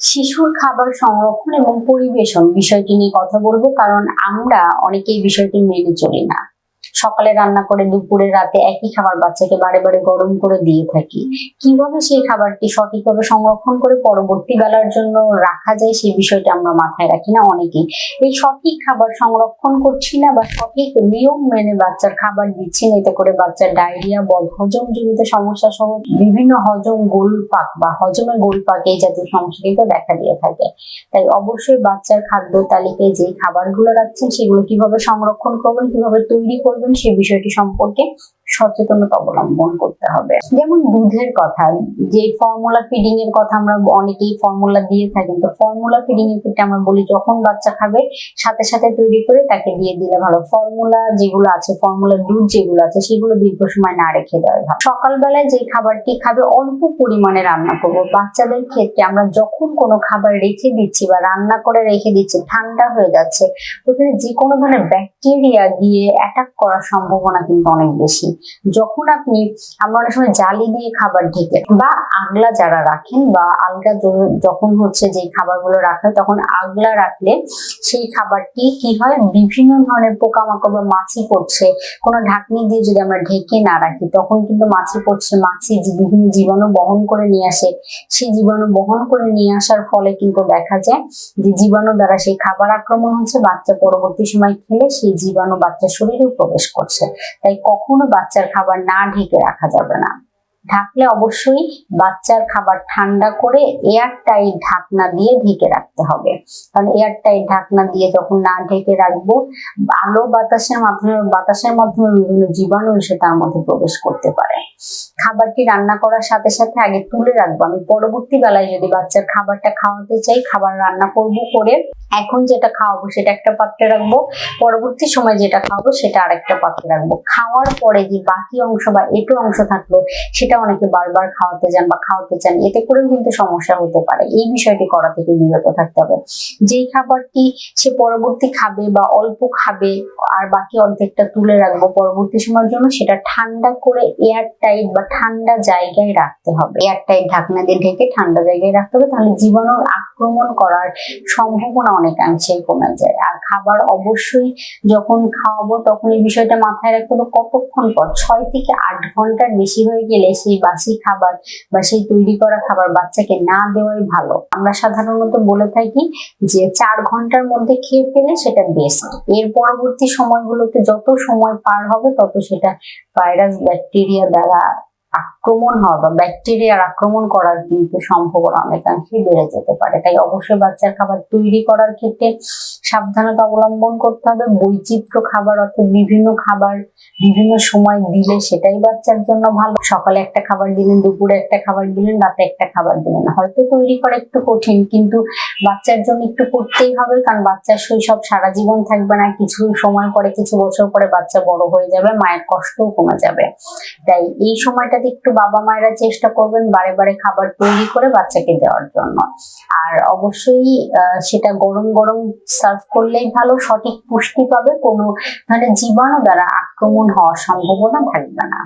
শিশুর খাবার সংরক্ষণ এবং পরিবেশন বিষয়টি নিয়ে কথা বলব, কারণ আমরা অনেকেই বিষয়টি মেনে চলি না। সকালে রান্না করে দুপুরে রাতে একই খাবার বাচ্চাকে বারে বারে গরম করে দিয়ে থাকি। কীভাবে সেই খাবারটি সঠিকভাবে সংরক্ষণ করে পরবর্তী বেলার জন্য রাখা যায় সেই বিষয়টা আমরা মাথায় রাখি না অনেকেই। এই সঠিক খাবার সংরক্ষণ করছি না বা সঠিক নিয়ম মেনে বাচ্চার খাবার দিচ্ছি না, এতে করে বাচ্চার ডায়রিয়া, বদহজম জনিত সমস্যা সহ বিভিন্ন হজম গোলপাক বা হজমের গোলপাক এই জাতীয় সমস্যা কিন্তু দেখা দিয়ে থাকে। তাই অবশ্যই বাচ্চার খাদ্য তালিকায় যে খাবারগুলো রাখছেন সেগুলো কীভাবে সংরক্ষণ করবেন, কীভাবে তৈরি করবেন সেই বিষয়টি সম্পর্কে। সচেতনতা অবলম্বন করতে হবে। যেমন দুধের কথা, যে ফর্মুলা ফিডিং এর কথা আমরা অনেকেই ফর্মুলা দিয়ে থাকি, তো ফর্মুলা ফিডিং এর ক্ষেত্রে আমরা বলি যখন বাচ্চা খাবে, সাথে সাথে তৈরি করে তাকে দিয়ে দিলে ভালো। ফর্মুলা যেগুলো আছে ফর্মুলা দুধ যেগুলো আছে, সেগুলো দীর্ঘ সময় না রেখে দেওয়া ভালো। সকালবেলায় যে খাবারটি খাবে, অল্প পরিমাণে রান্না করব। বাচ্চাদের ক্ষেত্রে আমরা যখন কোনো খাবার রেখে দিচ্ছি বা রান্না করে রেখে দিচ্ছি, ঠান্ডা হয়ে যাচ্ছে ওখানে যে কোনো ধরনের ব্যাকটেরিয়া গিয়ে অ্যাটাক করার সম্ভাবনা কিন্তু অনেক বেশি। যখন আপনি আমরা অনেক সময় জালি দিয়ে খাবার ঢেকে বা আগলা যারা রাখেন, বা আলগা যখন হচ্ছে যে খাবারগুলো রাখা তখন আগলা রাখলে সেই খাবারটি কি হয়? বিভিন্ন ধরনের পোকামাকড় বা মাছি পড়ছে। কোনো ঢাকনি দিয়ে যদি আমরা ঢেকে না রাখি, তখন কিন্তু মাছি পড়ছে। মাছি বিভিন্ন জীবাণু বহন করে নিয়ে আসে। সেই জীবাণু বহন করে নিয়ে আসার ফলে কিন্তু দেখা যায় যে জীবাণু দ্বারা সেই খাবার আক্রমণ হচ্ছে, বাচ্চা পরবর্তী সময় খেলে সেই জীবাণু বাচ্চার শরীরেও প্রবেশ করছে। তাই কখনো বাচ্চার খাবার না ঢেকে রাখা যাবে না। ঢাকলে অবশ্যই বাচ্চার খাবার ঠান্ডা করে এয়ার টাইট ঢাকনা দিয়ে ঢেকে রাখতে হবে। কারণ এয়ার টাইট ঢাকনা দিয়ে যখন না ঢেকে রাখব, আলো বাতাসের মাধ্যমে বাতাসের মাধ্যমে বিভিন্ন জীবাণু এসে তার মধ্যে প্রবেশ করতে পারে। খাবারটি রান্না করার সাথে সাথে আগে তুলে রাখব। আমি পরবর্তী বেলায় যদি বাচ্চার খাবারটা খাওয়াতে চাই, খাবার রান্না করব করে এখন যেটা খাওয়াবো সেটা একটা পাত্রে রাখব, পরবর্তী সময় যেটা খাওয়াবো সেটা আরেকটা পাত্রে রাখব। খাওয়ার পরে যে বাকি অংশ বা এটো অংশ থাকল, সেটা অনেকে বারবার খাওয়াতে যান বা খাওয়াতে চান, এতে করেও কিন্তু সমস্যা হতে পারে। এই বিষয়টি করা থেকে বিরত থাকতে হবে। যেই খাবারটি সে পরবর্তী খাবে বা অল্প খাবে, আর বাকি অর্ধেকটা তুলে রাখব পরবর্তী সময়ের জন্য, সেটা ঠান্ডা করে এয়ার টাইট বা ঠান্ডা জায়গায় রাখতে হবে। এয়ার টাইট ঢাকনা দিয়ে ঢেকে ঠান্ডা জায়গায় রাখতে হবে, তাহলে জীবাণুর আক্রমণ করার সম্ভাবনা অনেকাংশে কমে যায়। আর খাবার অবশ্যই যখন খাওয়াবো তখন এই বিষয়টা মাথায় রাখতে হবে কতক্ষণ পর? ছয় থেকে আট ঘণ্টার বেশি হয়ে গেলে সেই বাসি খাবার বা সেই তৈরি করা খাবার বাচ্চাকে না দেওয়াই ভালো। আমরা সাধারণত বলে থাকি যে চার ঘণ্টার মধ্যে খেয়ে ফেলে সেটা বেস্ট এর পরবর্তী সময়গুলোতে যত সময় পার হবে তত সেটা ভাইরাস ব্যাকটেরিয়া দ্বারা আক্রমণ হওয়া বা ব্যাকটেরিয়ার আক্রমণ করার কিন্তু সম্ভাবনা অনেকাংশেই বেড়ে যেতে পারে। তাই অবশ্যই বাচ্চার খাবার তৈরি করার ক্ষেত্রে সাবধানতা অবলম্বন করতে হবে। বৈচিত্র্য খাবার অর্থাৎ বিভিন্ন খাবার বিভিন্ন সময় দিলে সেটাই বাচ্চার জন্য ভালো। সকালে একটা খাবার দিলেন, দুপুরে একটা খাবার দিলেন, রাতে একটা খাবার দিলেন। হয়তো তৈরি করা একটু কঠিন, কিন্তু বাচ্চার জন্য একটু করতেই হবে, কারণ বাচ্চার শৈশব সারা জীবন থাকবে না। কিছু সময় পরে, কিছু বছর পরে বাচ্চা বড় হয়ে যাবে, মায়ের কষ্টও কমে যাবে। তাই এই সময়টাতে একটু বাবা মায়েরা চেষ্টা করবেন বারে বারে খাবার তৈরি করে বাচ্চাকে দেওয়ার জন্য। আর অবশ্যই সেটা গরম গরম সার্ভ করলেই ভালো, সঠিক পুষ্টি পাবে, কোনো মানে জীবাণু দ্বারা আক্রমণ হওয়ার সম্ভাবনা থাকবে না।